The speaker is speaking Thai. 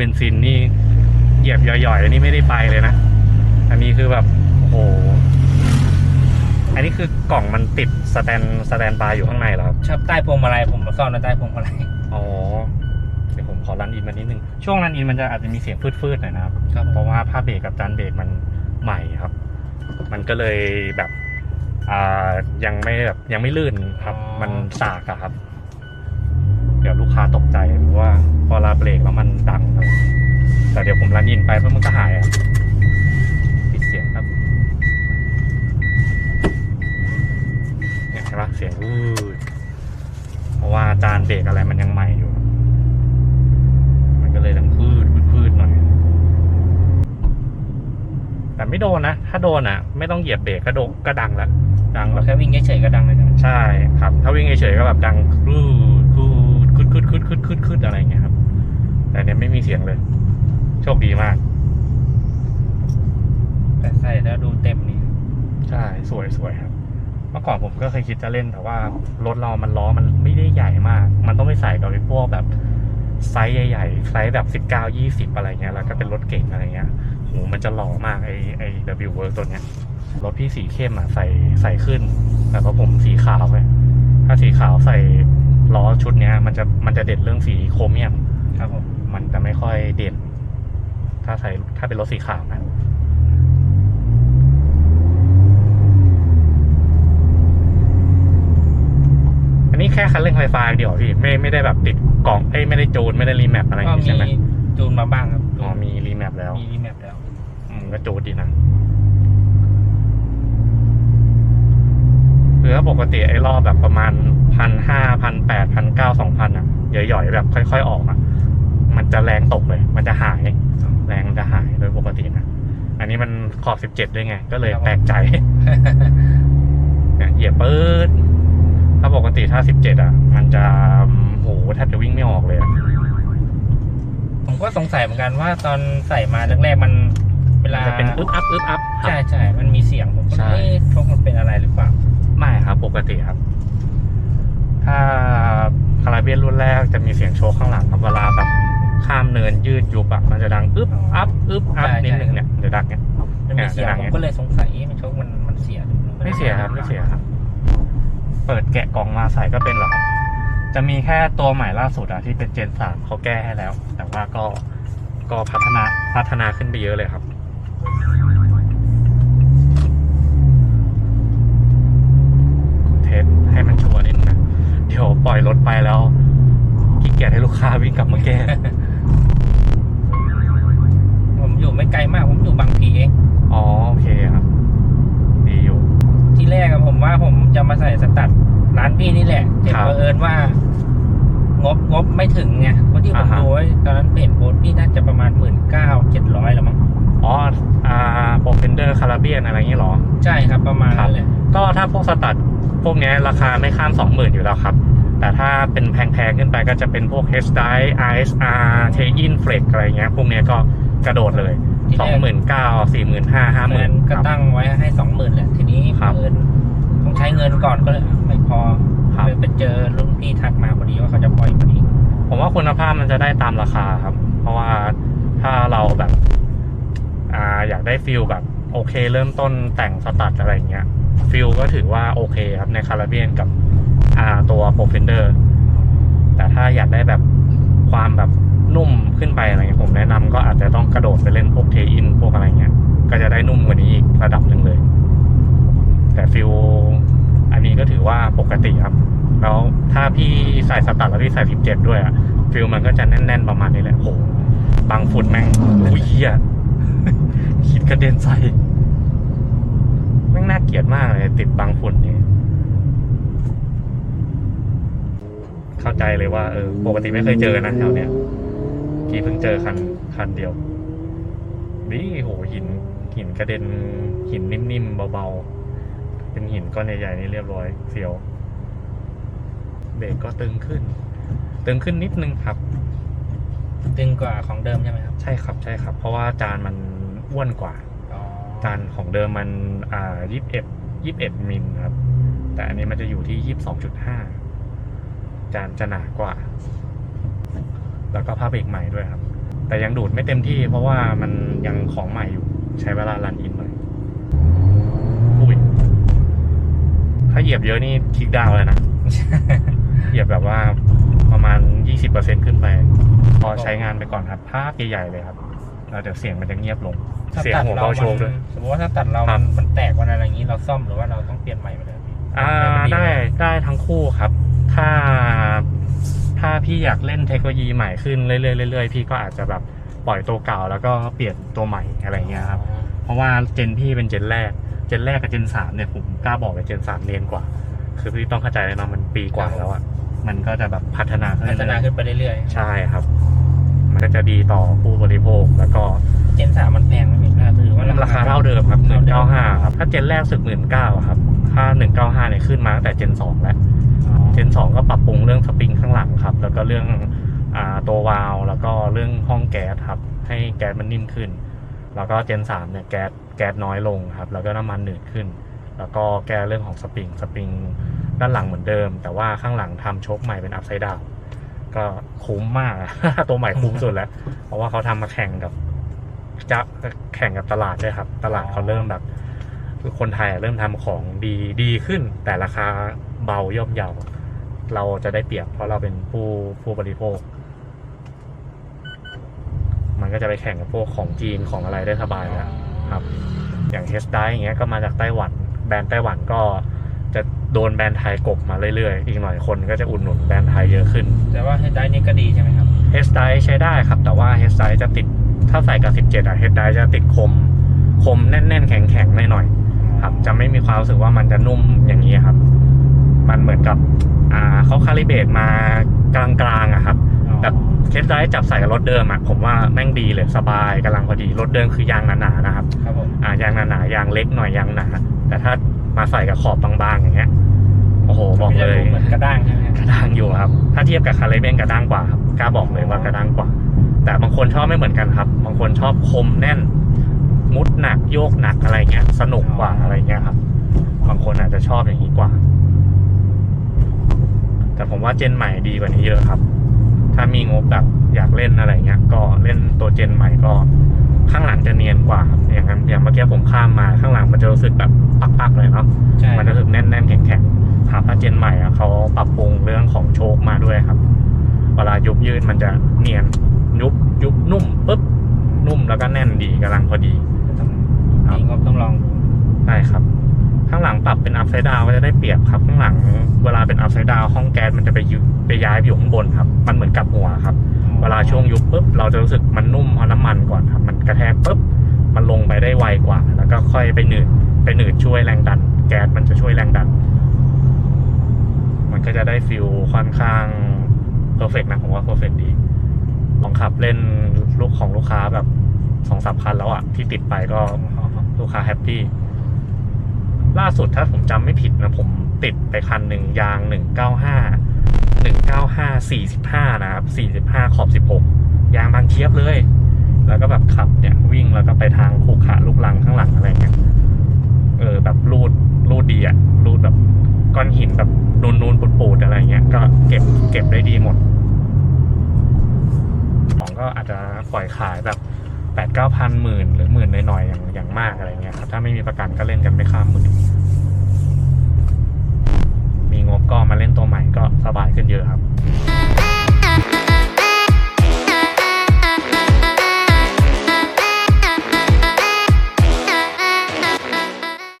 โหปกติขับเบนซินนี่เหยียบย่อยๆอันนี้ไม่ได้ไปเลยนะ อันนี้คือแบบโอ้โห อันนี้คือกล่องมันติดสแตนสแตนบายอยู่ข้างในเหรอครับ ชอบใต้พวงมาลัยผมมาซ่อนไว้ใต้พวงมาลัยอ๋อเดี๋ยวผมขอรันอินมานิดนึง ช่วงรันอินมันจะอาจจะมีเสียงฟืดๆหน่อยนะครับ ครับเพราะว่าผ้าเบรกกับจานเบรกมันใหม่ครับ มันก็เลยแบบอ่ายังไม่แบบยังไม่ลื่นครับมันสากอะครับ เดี๋ยวลูกค้าตกใจเพราะว่าพอเราเบรกแล้วมันดังครับแต่เดี๋ยวผมรันอินไปเพื่อมันก็หายอะปิดเสียงครับเนี่ยเห็นปะเสียงวูดเพราะว่าจานเบรกอะไรมันยังใหม่อยู่ มันก็เลยดังพืดพืดหน่อย แต่ไม่โดนนะ ถ้าโดนอะ ไม่ต้องเหยียบเบรกก็โดนก็ดังแล้วดังแบบแค่วิ่งเฉยๆก็ดังเลยใช่ไหมใช่ครับ ถ้าวิ่งเฉยๆก็แบบดังครูด ครูดคืดคืดคืดคืดคืดคืดอะไรอย่างเงี้ยครับ แต่เนี้ยไม่มีเสียงเลย โชคดีมาก แต่ใส่แล้วดูเต็มนี่ใช่สวยสวยครับ เมื่อก่อนผมก็เคยคิดจะเล่นแต่ว่ารถเรามันล้อมันไม่ได้ใหญ่มาก มันต้องไปใส่กับไอ้พวกแบบไซส์ใหญ่ๆไซส์แบบสิบเก้ายี่สิบอะไรเงี้ยแล้วก็เป็นรถเก่งอะไรเงี้ยโหมันจะหล่อมากไอ้ไอ้ W Work ตัวเนี้ยรถพี่สีเข้มอะใส่ใส่ขึ้น แต่พอผมสีขาวไงถ้าสีขาวใส่ ล้อชุดเนี้ย มันจะมันจะเด่นเรื่องสีโครเมียมครับผมมันจะไม่ค่อยเด่น ถ้าใส่ถ้าเป็นรถสีขาวนะอันนี้แค่คันเร่งไฟฟ้าเดียวพี่ไม่ไม่ได้แบบติดกล่องเอ้ยไม่ได้จูนไม่ได้รีแมปอะไรอย่างก็งี้มีใช่ไหมจูนมาบ้างครับอ๋อมีรีแมปแล้วมีรีแมปแล้วอืมก็จูนดีนะคือถ้าปกติไอ้รอบแบบประมาณพันห้าพันแปดพันเก้าสองพัน อะหย่อยๆแบบค่อย ๆออกอะ มันจะแรงตกเลย มันจะหาย แรงมันจะหายโดยปกตินะอันนี้มันขอบสิบเจ็ดด้วยไง ก็เลยครับผมแปลกใจเนี่ยเหยียบปื๊ดถ้าปกติถ้าสิบเจ็ดอะ มันจะโหแทบจะวิ่งไม่ออกเลยอะผมก็สงสัยเหมือนกันว่าตอนใส่มาแรกๆมันเวลาจะเป็นอึ๊บอัพอึ๊บอัพครับ ใช่ใช่มันมีเสียงผมก็ใช่ เอ๊ะโชคมันเป็นอะไรหรือเปล่า ไม่ครับ ปกติครับ ถ้า คาราเบียนรุ่นแรกจะมีเสียงโชว์ข้างหลังครับเวลาแบบข้ามเนินยืดยุบอะมันจะดังอึ๊บอัพอึ๊บอัพนิดนึงเนี่ยเดี๋ยวดังเนี่ยมันมีเสียงอ่าผมก็เลยสงสัยเอ๊ะมันโชคมันมันเสียหรือไม่เสียครับไม่เสียครับ เปิดแกะกล่องมาใส่ก็เป็นหรอครับจะมีแค่ตัวใหม่ล่าสุดอะที่เป็นเจนสามเขาแก้ให้แล้ว แต่ว่าก็ก็พัฒนาพัฒนาขึ้นไปเยอะเลยครับ กียจให้ลูกค้าวิ่งกลับมาแก้ ผมอยู่ไม่ไกลมาก ผมอยู่บางพีเอง อ๋อโอเคครับ ดีอยู่ ที่แรกอะผมว่าผมจะมาใส่สตัดร้านพี่นี่แหละแต่ครับเผอิญว่า งบงบไม่ถึงไงเพราะที่ผมอ่าฮะดูไว้ตอนนั้นเห็นโพสต์พี่น่าจะประมาณหมื่นเก้าเจ็ดร้อยแล้วมั้งอ๋ออ่าโปรเฟนเดอร์คาราเบียนอะไรอย่างงี้เหรอ ใช่ครับประมาณนั้นแหละก็ถ้าพวกสตัดพวกเนี้ยราคาไม่ข้ามสองหมื่นอยู่แล้วครับ แต่ถ้าเป็นแพงๆขึ้นไปก็จะเป็นพวก H d i ISR t a i n Flex อะไรเงี้ย พวกเนี้ยก็กระโดดเลยที่สองแรกหมื่นเก้าสี่หมื่นห้าห้าหแฟมื่นนก็ตั้งไว้ให้สองหมื่นแหละทีนี้ครับเงินต้องใช้เงินก่อนก็เลยไม่พอครับเลยไปเจอรุ่นพี่ทักมาพอดีว่าเขาจะปล่อยพอดี ผมว่าคุณภาพมันจะได้ตามราคาครับ เพราะว่าถ้าเราแบบอ่าอยากได้ฟิลแบบโอเค เริ่มต้นแต่งสตัดอะไรเงี้ยฟิลก็ถือว่าโอเคครับในคาราเบียนกับอ่า ตัวโปรเฟนเดอร์แต่ถ้าอยากได้แบบความแบบนุ่มขึ้นไปอะไรเงี้ยผมแนะนำก็อาจจะต้องกระโดดไปเล่นพวกเทอินพวกอะไรเงี้ย ก็จะได้นุ่มกว่านี้อีกระดับหนึ่งเลย แต่ฟิลอันนี้ก็ถือว่าปกติครับ แล้วถ้าพี่ใส่สตัดแล้วพี่ใส่สิบเจ็ดด้วยอะฟิลมันก็จะแน่น ๆ ประมาณนี้แหละโหบางฝุ่นแม่งอุ้ยเหี้ยคิดกระเด็นใส่แม่งน่าเกลียดมากเลย ติดบางฝุ่นนี่ เข้าใจเลยว่าเออปกติไม่เคยเจอนะแถวเนี้ยกี่เพิ่งเจอคันคันเดียว นี่โหหินหินกระเด็นหินนิ่มๆเบาๆ เป็นหินก้อนใหญ่ๆนี่เรียบร้อยเสียวเบรกก็ตึงขึ้น ตึงขึ้นนิดนึงครับ ตึงกว่าของเดิมใช่ไหมครับ ใช่ครับใช่ครับ เพราะว่าจานมันอ้วนกว่าอ๋อจานของเดิมมันอ่ายี่สิบเอ็ดยี่สิบเอ็ดมิลครับ แต่อันนี้มันจะอยู่ที่ยี่สิบสองจุดห้า จานจะหนากว่า แล้วก็ผ้าเบรกใหม่ด้วยครับ แต่ยังดูดไม่เต็มที่เพราะว่ามันยังของใหม่อยู่ ใช้เวลารันอินหน่อยอุ้ยถ้าเหยียบเยอะนี่คลิกดาวน์เลยนะ เหยียบแบบว่าประมาณ 20%ขึ้นไป พอใช้งานไปก่อนครับภาพใหญ่ๆเลยครับแล้วเดี๋ยวเสียงมันจะเงียบลงถ้าเสียงตัดหัวเราเบาโชมักด้วยนสมมติว่าถ้าตัดเราครัมับนมันแตกวันอะไรอย่างนี้เราซ่อมหรือว่าเราต้องเปลี่ยนใหม่ไปเลยพี่อ่ามันได้หมได้ทั้งคู่ครับถ้าถ้า พี่อยากเล่นเทคโนโลยีใหม่ขึ้นเรื่อยๆเรื่อยๆพี่ก็อาจจะแบบปล่อยตัวเก่าแล้วก็เปลี่ยนตัวใหม่อะไรเงี้ยครับเพราะว่าเจนพี่เป็นเจนแรก เจนแรกกับเจนสามเนี่ยผมกล้าบอกเลยเจนสามเรียนกว่า คือพี่ต้องเข้าใจเลยเนาะมันปีกว่าแล้วอะมันก็จะแบบพัฒนาขึ้นพัฒนาขึ้นไปเรื่อยใช่ครับ มันก็จะดีต่อผู้บริโภคแล้วก็ๆเจนสามมันแพงไหมพี่หรือว่าราคาเท่าเดิมครับหเท่านึ่งเดิเก้ามห้าครับ ถ้าเจนแรกสึกหมื่นเก้าครับ ถ้าหนึ่งเก้าห้าเนี่ยขึ้นมาตั้งแต่เจนสองแล้วอ๋อ เจนสองก็ปรับปรุงเรื่องสปริงข้างหลังครับ แล้วก็เรื่องอตัววาล์วแล้วก็เรื่องห้องแก๊สครับ ให้แก๊สมันนิ่มขึ้น แล้วก็เจนสามเนี่ยแก๊สแก๊สน้อยลงครับ แล้วก็น้ำมันหนืดขึ้น แล้วก็แก้เรื่องของสปริงสปริงด้านหลังเหมือนเดิม แต่ว่าข้างหลังทำโชคใหม่เป็นอัพไซด์ดาวก็คุ้มมาก ตัวใหม่คุ้มสุดแล้ว เพราะว่าเขาทำมาแข่งกับจะแข่งกับตลาดด้วยครับ ตลาดเขาเริ่มแบบคือคนไทยเริ่มทำของดีดีขึ้น แต่ราคาเบาย่อมเยา เราจะได้เปรียบเพราะเราเป็นผู้ผู้บริโภค มันก็จะไปแข่งกับพวกของจีนของอะไรได้สบายแล้วครับ อย่างเฮสไดอย่างเงี้ยก็มาจากไต้หวัน แบรนด์ไต้หวันก็จะโดนแบรนด์ไทยกบมาเรื่อยๆ อีกหน่อยคนก็จะอุดหนุนแบรนด์ไทยเยอะขึ้น แต่ว่าเฮดได้นี่ก็ดีใช่ไหมครับเฮดไดใช้ได้ครับ แต่ว่าเฮดไดจะติดถ้าใส่กับ 17 อะเฮดไดจะติดคม คมแน่นๆ แข็งๆหน่อยๆครับ จะไม่มีความรู้สึกว่ามันจะนุ่มอย่างนี้ครับ มันเหมือนกับ อ่าเขาคาลิเบรตมากลางๆอะครับแบบเฮดไดจับใส่กับรถเดิมอะผมว่าแม่งดีเลยสบายกำลังพอดีรถเดิมคือยางหนาๆนะครับครับผมอ่ายางหนาๆยางเล็กหน่อยยางหนาแต่ถ้ามาใส่กับขอบบางๆอย่างเงี้ยโอ้โหบอกเลยเหมือนกระด้างใช่ไหมกระด้างอยู่ครับ ถ้าเทียบกับคาร์เรเบนกระด้างกว่าครับกล้าบอกเลยว่ากระด้างกว่า แต่บางคนชอบไม่เหมือนกันครับ บางคนชอบคมแน่น มุดหนักโยกหนักอะไรเงี้ย สนุกกว่าอะไรเงี้ยครับบางคนอาจจะชอบอย่างนี้กว่า แต่ผมว่าเจนใหม่ดีกว่านี้เยอะครับ ถ้ามีงบแบบอยากเล่นอะไรเงี้ย ก็เล่นตัวเจนใหม่ก็ ข้างหลังจะเนียนกว่าครับอย่างนั้นอย่างเมื่อกี้ผมข้ามมาข้างหลังมันจะรู้สึกแบบปักๆเลยเนาะใช่มันจะรู้สึกแน่นๆแข็งๆครับถ้าเจนใหม่อะเขาปรับปรุงเรื่องของโชคมาด้วยครับ เวลายุบยืดมันจะเนียนยุบยุบนุ่มปุ๊บนุ่มแล้วก็แน่นดีกำลังพอดีต้องมีงบต้องลองดูใช่ครับ ข้างหลังปรับเป็นอัพไซด์ดาวก็จะได้เปรียบครับข้างหลังเวลาเป็นอัพไซด์ดาวห้องแก๊สมันจะไปยุไปย้ายไปอยู่ข้างบนครับ มันเหมือนกับหัวครับ เวลาช่วงยุบปุ๊บเราจะรู้สึกมันนุ่มเพราะน้ำมันก่อนครับ มันกระแทกปุ๊บมันลงไปได้ไวกว่า แล้วก็ค่อยไปหนืดไปหนืดช่วยแรงดัน แก๊สมันจะช่วยแรงดัน มันก็จะได้ฟิลค่อนข้างเพอร์เฟกนะผมว่าเพอร์เฟกดีลองขับเล่นลูกของลูกค้าแบบสองสามคันแล้วอะที่ติดไปก็ลูกค้าแฮปปี้ ล่าสุดถ้าผมจำไม่ผิดนะผมติดไปคันหนึ่งยางหนึ่งเก้าห้าหนึ่งเก้าห้าสี่สิบห้านะครับสี่สิบห้าขอบสิบหกยางบางเทียบเลย แล้วก็แบบขับเนี่ย วิ่งแล้วก็ไปทางคูขาลูกลังข้างหลังอะไรเงี้ยเออแบบรูดรูดดีอะรูดแบบก้อนหินแบบนูนนูนๆปูดๆอะไรเงี้ย ก็เก็บเก็บได้ดีหมด ของก็อาจจะปล่อยขายแบบ แปดเก้าพันหมื่นหรือหมื่นหน่อยๆอย่างอย่างมากอะไรเงี้ยครับถ้าไม่มีประกันก็เล่นกันไม่ข้ามหมื่นมีงบก็มาเล่นตัวใหม่ก็สบายขึ้นเยอะครับ